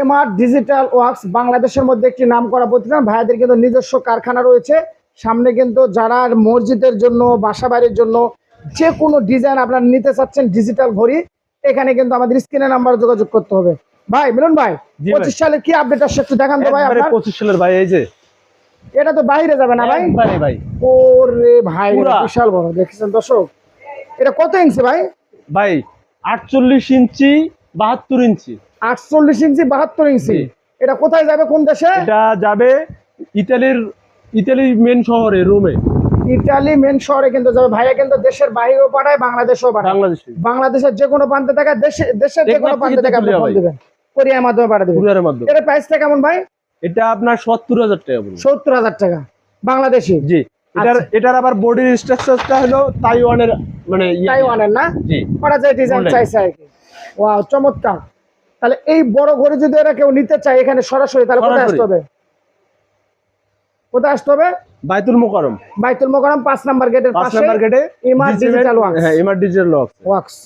MR digital works বাংলাদেশের মধ্যে একটি নাম করা প্রতিষ্ঠান। ভাইয়াদের কিন্তু নিজস্ব কারখানা রয়েছে। সামনে কিন্তু যারা মসজিদের জন্য বাসা বাড়ির জন্য যে কোনো ডিজাইন আপনারা নিতে চাচ্ছেন ডিজিটাল ঘড়ি এখানে কিন্তু আমাদের স্ক্রিনে নাম্বার যোগাযোগ করতে হবে। ভাই মিলন ভাই পঁচিশ সালের কি আপডেট আসছে একটু দেখান তো ভাই আপনার। পঁচিশ সালের ভাই এই যে। এটা তো বাইরে যাবে না ভাই? ভাই। ওরে ভাই বিশাল বড় দেখছেন দর্শক? এটা কত ইঞ্চি ভাই? ভাই আটচল্লিশ ইঞ্চি বাহাত্তর ইঞ্চি। আটচল্লিশ ইঞ্চি বাহাত্তর ইঞ্চি। এটা কোথায় যাবে কোন দেশে? এটা যাবে ইতালির ইতালির মেন শহরে রোমে। ইটালি মেন শহরে কিন্তু যাবে। ভাইয়া কিন্তু দেশের বাইরেও পাঠায় বাংলাদেশেও পাঠায়। বাংলাদেশে। বাংলাদেশের যে কোনো প্রান্তে থাকা দেশে দেশের যে কোনো প্রান্তে থেকে আপনি কুরিয়ার কোরিয়ার মাধ্যমে পাঠিয়ে দেবেন। কুরিয়ারের মাধ্যমে। এটা প্রাইসটা কেমন ভাই? এটা আপনার সত্তর হাজার টাকা সত্তর হাজার টাকা। বাংলাদেশি। জি। এটার আচ্ছা। এটার আবার বডির স্ট্রাকচারটা হলো তাইওয়ানের মানে তাইওয়ানের না? জি। ওরা যে ডিজাইন। চাইছে আর কি। ওয়াও চমৎকার। তাহলে এই বড় ঘড়ি যদি এরা কেউ নিতে চায় এখানে সরাসরি তাহলে কোথায় আসতে হবে? কোথায় আসতে হবে? বাইতুল মোকারম বাইতুল মোকারম পাঁচ নাম্বার গেটের পাশে নাম্বার গেটে ইমার ডিজিটাল ওয়ার্কস হ্যাঁ ইমার ডিজিটাল ওয়ার্কস